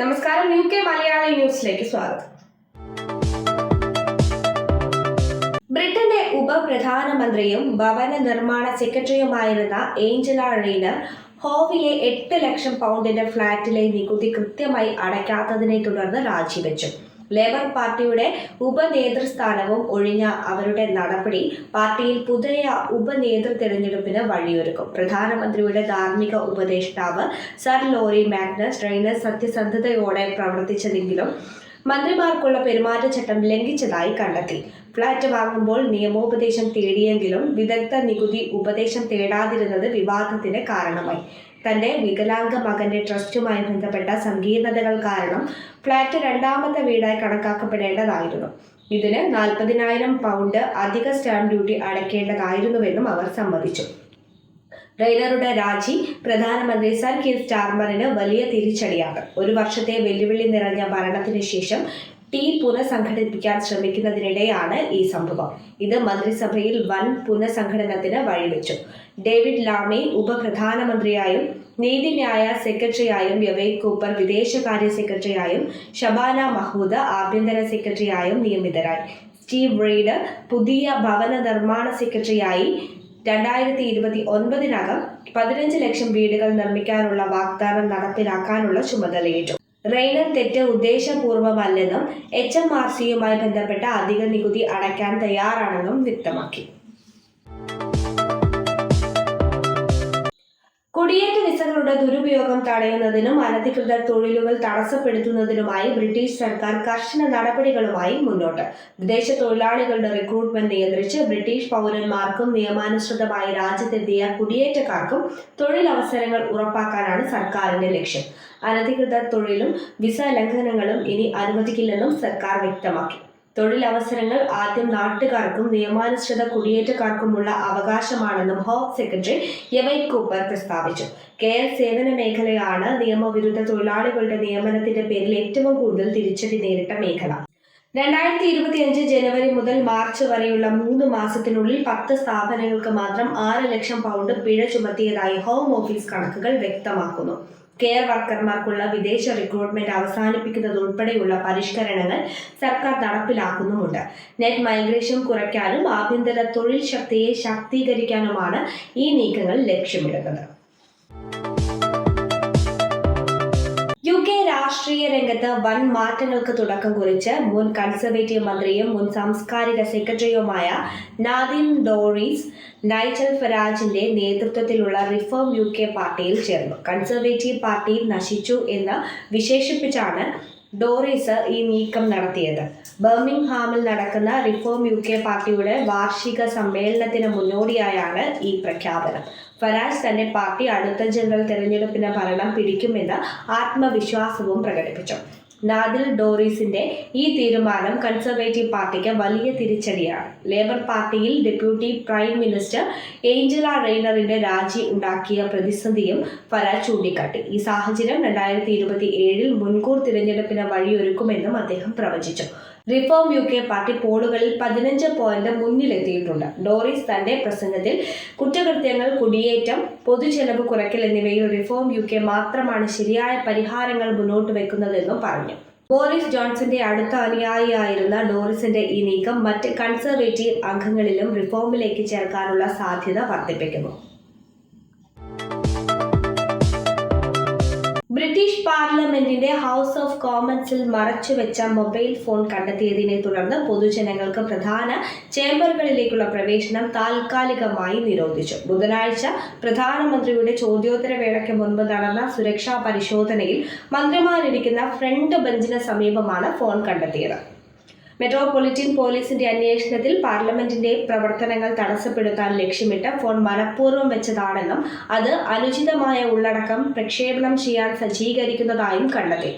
നമസ്കാരം U K Malayali ന്യൂസിലേക്ക് സ്വാഗതം. ബ്രിട്ടന്റെ ഉപപ്രധാനമന്ത്രിയും ഭവന നിർമ്മാണ സെക്രട്ടറിയുമായിരുന്ന ഏഞ്ചല റെയ്നർ ഹോവിലെ എട്ട് ലക്ഷം പൗണ്ടിന്റെ ഫ്ളാറ്റിലെ നികുതി കൃത്യമായി അടയ്ക്കാത്തതിനെ തുടർന്ന് രാജിവെച്ചു. ലേബർ പാർട്ടിയുടെ ഉപനേതൃസ്ഥാനവും ഒഴിഞ്ഞ അവരുടെ നടപടി പാർട്ടിയിൽ പുതിയ ഉപനേതൃ തെരഞ്ഞെടുപ്പിന് വഴിയൊരുക്കും. പ്രധാനമന്ത്രിയുടെ ധാർമ്മിക ഉപദേഷ്ടാവ് സർ ലോറി മാഗ്നസ് റെയ്നർ സത്യസന്ധതയോടെ പ്രവർത്തിച്ചതെങ്കിലും മന്ത്രിമാർക്കുള്ള പെരുമാറ്റച്ചട്ടം ലംഘിച്ചതായി കണ്ടെത്തി. ഫ്ളാറ്റ് വാങ്ങുമ്പോൾ നിയമോപദേശം തേടിയെങ്കിലും വിദഗ്ധ നികുതി ഉപദേശം തേടാതിരുന്നത് വിവാദത്തിന് കാരണമായി. തന്റെ വികലാംഗ മകന്റെ ട്രസ്റ്റുമായി ബന്ധപ്പെട്ട സങ്കീർണതകൾ കാരണം ഫ്ളാറ്റ് രണ്ടാമത്തെ വീടായി കണക്കാക്കപ്പെടേണ്ടതായിരുന്നു. ഇതിന് നാൽപ്പതിനായിരം പൗണ്ട് അധിക സ്റ്റാമ്പ് ഡ്യൂട്ടി അടയ്ക്കേണ്ടതായിരുന്നുവെന്നും അവർ സമ്മതിച്ചു. റെയ്നറുടെ രാജി പ്രധാനമന്ത്രി സർ കീർ സ്റ്റാർമറിന് വലിയ തിരിച്ചടിയാണ്. ഒരു വർഷത്തെ വെല്ലുവിളി നിറഞ്ഞ ഭരണത്തിന് ശേഷം ടീം പുനഃസംഘടിപ്പിക്കാൻ ശ്രമിക്കുന്നതിനിടെയാണ് ഈ സംഭവം. ഇത് മന്ത്രിസഭയിൽ വൻ പുനഃസംഘടനത്തിന് വഴിവെച്ചു. ഡേവിഡ് ലാമി ഉപപ്രധാനമന്ത്രിയായും നീതിന്യായ സെക്രട്ടറിയായും വിവേക് കൂപ്പർ വിദേശകാര്യ സെക്രട്ടറിയായും ഷബാന മഹൂദ് ആഭ്യന്തര സെക്രട്ടറിയായും നിയമിതരായി. സ്റ്റീവ് റെയ്ഡ് പുതിയ ഭവന നിർമ്മാണ സെക്രട്ടറിയായി രണ്ടായിരത്തി ഇരുപത്തി ഒൻപതിനകം പതിനഞ്ച് ലക്ഷം വീടുകൾ നിർമ്മിക്കാനുള്ള വാഗ്ദാനം നടപ്പിലാക്കാനുള്ള ചുമതലയേറ്റു. റെയ്നർ തെറ്റ് ഉദ്ദേശപൂർവമല്ലെന്നും എച്ച് എം ആർ സിയുമായി ബന്ധപ്പെട്ട അധിക നികുതി അടയ്ക്കാൻ തയ്യാറാണെന്നും വ്യക്തമാക്കി. കുടിയേറ്റ വിസകളുടെ ദുരുപയോഗം തടയുന്നതിനും അനധികൃത തൊഴിലുകൾ തടസ്സപ്പെടുത്തുന്നതിനുമായി ബ്രിട്ടീഷ് സർക്കാർ കർശന നടപടികളുമായി മുന്നോട്ട്. വിദേശ തൊഴിലാളികളുടെ റിക്രൂട്ട്മെന്റ് നിയന്ത്രിച്ച് ബ്രിട്ടീഷ് പൗരന്മാർക്കും നിയമാനുസൃതമായി രാജ്യത്തെത്തിയ കുടിയേറ്റക്കാർക്കും തൊഴിലവസരങ്ങൾ ഉറപ്പാക്കാനാണ് സർക്കാരിന്റെ ലക്ഷ്യം. അനധികൃത തൊഴിലും വിസ ലംഘനങ്ങളും ഇനി അനുവദിക്കില്ലെന്നും സർക്കാർ വ്യക്തമാക്കി. തൊഴിലവസരങ്ങൾ ആദ്യം നാട്ടുകാർക്കും നിയമാനുസൃത കുടിയേറ്റക്കാർക്കുമുള്ള അവകാശമാണെന്നും ഹോം സെക്രട്ടറി യവൈ കൂപ്പർ പ്രസ്താവിച്ചു. കെയർ സേവന മേഖലയാണ് നിയമവിരുദ്ധ തൊഴിലാളികളുടെ നിയമനത്തിന്റെ പേരിൽ ഏറ്റവും കൂടുതൽ തിരിച്ചടി നേരിട്ട മേഖല. രണ്ടായിരത്തി ഇരുപത്തിയഞ്ച് ജനുവരി മുതൽ മാർച്ച് വരെയുള്ള മൂന്ന് മാസത്തിനുള്ളിൽ പത്ത് സ്ഥാപനങ്ങൾക്ക് മാത്രം ആറ് ലക്ഷം പൗണ്ട് പിഴ ചുമത്തിയതായി ഹോം ഓഫീസ് കണക്കുകൾ വ്യക്തമാക്കുന്നു. കെയർ വർക്കർമാർക്കുള്ള വിദേശ റിക്രൂട്ട്മെന്റ് അവസാനിപ്പിക്കുന്നതുൾപ്പെടെയുള്ള പരിഷ്കരണങ്ങൾ സർക്കാർ നടപ്പിലാക്കുന്നുമുണ്ട്. നെറ്റ് മൈഗ്രേഷൻ കുറയ്ക്കാനും ആഭ്യന്തര തൊഴിൽ ശക്തിയെ ശാക്തീകരിക്കാനുമാണ് ഈ നീക്കങ്ങൾ ലക്ഷ്യമിടുന്നത്. രാഷ്ട്രീയ രംഗത്ത് വൻ മാറ്റങ്ങൾക്ക് തുടക്കം കുറിച്ച് മുൻ കൺസർവേറ്റീവ് മന്ത്രിയും മുൻ സാംസ്കാരിക സെക്രട്ടറിയുമായ നാദിൻ ഡോറീസ് നൈജൽ ഫരാജിന്റെ നേതൃത്വത്തിലുള്ള റിഫോം യു കെ പാർട്ടിയിൽ ചേർന്നു. കൺസർവേറ്റീവ് പാർട്ടി നശിച്ചു എന്ന് വിശേഷിപ്പിച്ചാണ് ഡോറീസ് ഈ നീക്കം നടത്തിയത്. ബർമിംഗ്ഹാമിൽ നടക്കുന്ന റിഫോം യു കെ പാർട്ടിയുടെ വാർഷിക സമ്മേളനത്തിന് മുന്നോടിയായാണ് ഈ പ്രഖ്യാപനം. ഫരാജ് തന്റെ പാർട്ടി അടുത്ത ജനറൽ തെരഞ്ഞെടുപ്പിന് ഭരണം പിടിക്കുമെന്ന് ആത്മവിശ്വാസവും പ്രകടിപ്പിച്ചു. നാദിൽ ഡോറീസിന്റെ ഈ തീരുമാനം കൺസർവേറ്റീവ് പാർട്ടിക്ക് വലിയ തിരിച്ചടിയാണ്. ലേബർ പാർട്ടിയിൽ ഡെപ്യൂട്ടി പ്രൈം മിനിസ്റ്റർ ഏഞ്ചല റെയ്നറിന്റെ രാജി ഉണ്ടാക്കിയ പ്രതിസന്ധിയും ഫരാജ് ചൂണ്ടിക്കാട്ടി. ഈ സാഹചര്യം രണ്ടായിരത്തി ഇരുപത്തി ഏഴിൽ മുൻകൂർ തിരഞ്ഞെടുപ്പിന് വഴിയൊരുക്കുമെന്നും അദ്ദേഹം പ്രവചിച്ചു. റിഫോം യു കെ പാർട്ടി പോളുകളിൽ പതിനഞ്ച് പോയിന്റ് മുന്നിലെത്തിയിട്ടുണ്ട്. ഡോറിസ് തന്റെ പ്രസംഗത്തിൽ കുറ്റകൃത്യങ്ങൾ കുടിയേറ്റം പൊതുചെലവ് കുറയ്ക്കൽ എന്നിവയിൽ റിഫോം യു കെ മാത്രമാണ് ശരിയായ പരിഹാരങ്ങൾ മുന്നോട്ട് വെക്കുന്നതെന്നും പറഞ്ഞു. ബോറിസ് ജോൺസന്റെ അടുത്ത അനുയായിയായിരുന്ന ഡോറിസിന്റെ ഈ നീക്കം മറ്റ് കൺസർവേറ്റീവ് അംഗങ്ങളിലും റിഫോമിലേക്ക് ചേർക്കാനുള്ള സാധ്യത വർദ്ധിപ്പിക്കുന്നു. ബ്രിട്ടീഷ് പാർലമെന്റിന്റെ ഹൗസ് ഓഫ് കോമൺസിൽ മറച്ചുവെച്ച മൊബൈൽ ഫോൺ കണ്ടെത്തിയതിനെ തുടർന്ന് പൊതുജനങ്ങൾക്ക് പ്രധാന ചേംബറുകളിലേക്കുള്ള പ്രവേശനം താൽക്കാലികമായി നിരോധിച്ചു. ബുധനാഴ്ച പ്രധാനമന്ത്രിയുടെ ചോദ്യോത്തര വേളയ്ക്ക് മുൻപ് നടന്ന സുരക്ഷാ പരിശോധനയിൽ മന്ത്രിമാരിരിക്കുന്ന ഫ്രണ്ട് ബെഞ്ചിന് സമീപമാണ് ഫോൺ കണ്ടെത്തിയത്. മെട്രോപൊളിറ്റൻ പോലീസിന്റെ അന്വേഷണത്തിൽ പാർലമെന്റിന്റെ പ്രവർത്തനങ്ങൾ തടസ്സപ്പെടുത്താൻ ലക്ഷ്യമിട്ട് ഫോൺ മനഃപൂർവം വെച്ചതാണെന്നും അത് അനുചിതമായ ഉള്ളടക്കം പ്രക്ഷേപണം ചെയ്യാൻ സജ്ജീകരിക്കുന്നതായും കണ്ടെത്തി.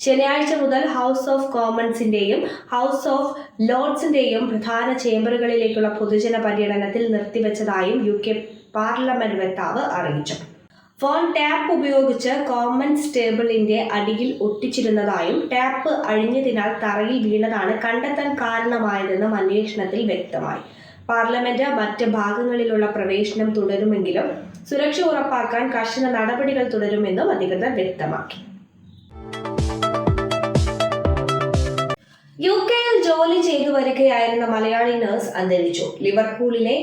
ശനിയാഴ്ച മുതൽ ഹൗസ് ഓഫ് കോമൺസിന്റെയും ഹൗസ് ഓഫ് ലോർഡ്സിന്റെയും പ്രധാന ചേംബറുകളിലേക്കുള്ള പൊതുജന പര്യടനത്തിൽ നിർത്തിവെച്ചതായും യു കെ പാർലമെന്റ് വക്താവ് അറിയിച്ചു. ഫോൺ ടാപ്പ് ഉപയോഗിച്ച് കോമൺ സ്റ്റേബിളിന്റെ അടിയിൽ ഒട്ടിച്ചിരുന്നതായും ടാപ്പ് അഴിഞ്ഞതിനാൽ തറയിൽ വീണതാണ് കണ്ടെത്താൻ കാരണമായതെന്നും അന്വേഷണത്തിൽ വ്യക്തമായി. പാർലമെന്റ് മറ്റ് ഭാഗങ്ങളിലുള്ള പ്രവേശനം തുടരുമെങ്കിലും സുരക്ഷ ഉറപ്പാക്കാൻ കർശന നടപടികൾ തുടരുമെന്നും അധികൃതർ വ്യക്തമാക്കി. യു കെ ജോലി ചെയ്തു വരികയായിരുന്ന മലയാളി നഴ്സ് അന്തരിച്ചു. ലിവർപൂളിലെ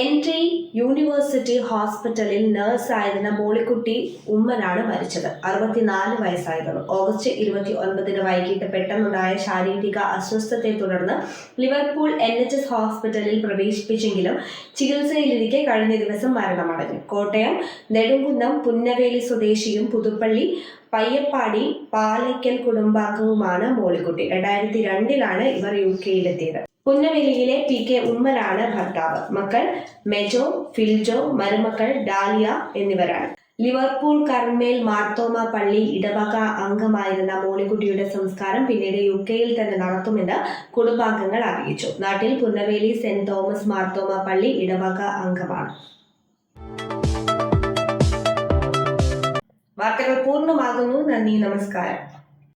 എൻട്രി യൂണിവേഴ്സിറ്റി ഹോസ്പിറ്റലിൽ നഴ്സായിരുന്ന മോളിക്കുട്ടി ഉമ്മനാണ് മരിച്ചത്. അറുപത്തിനാല് വയസ്സായിരുന്നു. ഓഗസ്റ്റ് ഇരുപത്തി ഒൻപതിന് വൈകിട്ട് പെട്ടെന്നുണ്ടായ ശാരീരിക അസ്വസ്ഥത്തെ തുടർന്ന് ലിവർപൂൾ എൻ എച്ച് എസ് ഹോസ്പിറ്റലിൽ പ്രവേശിപ്പിച്ചെങ്കിലും ചികിത്സയിലിരിക്കെ കഴിഞ്ഞ ദിവസം മരണമടഞ്ഞു. കോട്ടയം നെടുങ്കുന്നം പുന്നവേലി സ്വദേശിയും പുതുപ്പള്ളി പയ്യപ്പാടി പാലയ്ക്കൽ കുടുംബാംഗവുമാണ് മോളിക്കുട്ടി. രണ്ടായിരത്തി രണ്ടിലാണ് ഇവർ യു കെയിലെത്തിയത്. പുന്നവേലിയിലെ പി കെ ഉമ്മനാണ് ഭർത്താവ്. മക്കൾ മെജോ ഫിൽജോ മരുമക്കൾ ഡാലിയ എന്നിവരാണ്. ലിവർപൂൾ കർമേൽ മാർത്തോമ പള്ളി ഇടവക അംഗമായിരുന്ന മോളിക്കുട്ടിയുടെ സംസ്കാരം പിന്നീട് യു കെയിൽ തന്നെ നടത്തുമെന്ന് കുടുംബാംഗങ്ങൾ അറിയിച്ചു. നാട്ടിൽ പുന്നവേലി സെന്റ് തോമസ് മാർത്തോമ പള്ളി ഇടവക അംഗമാണ്. वार्ता पूर्ण आगू नमस्कार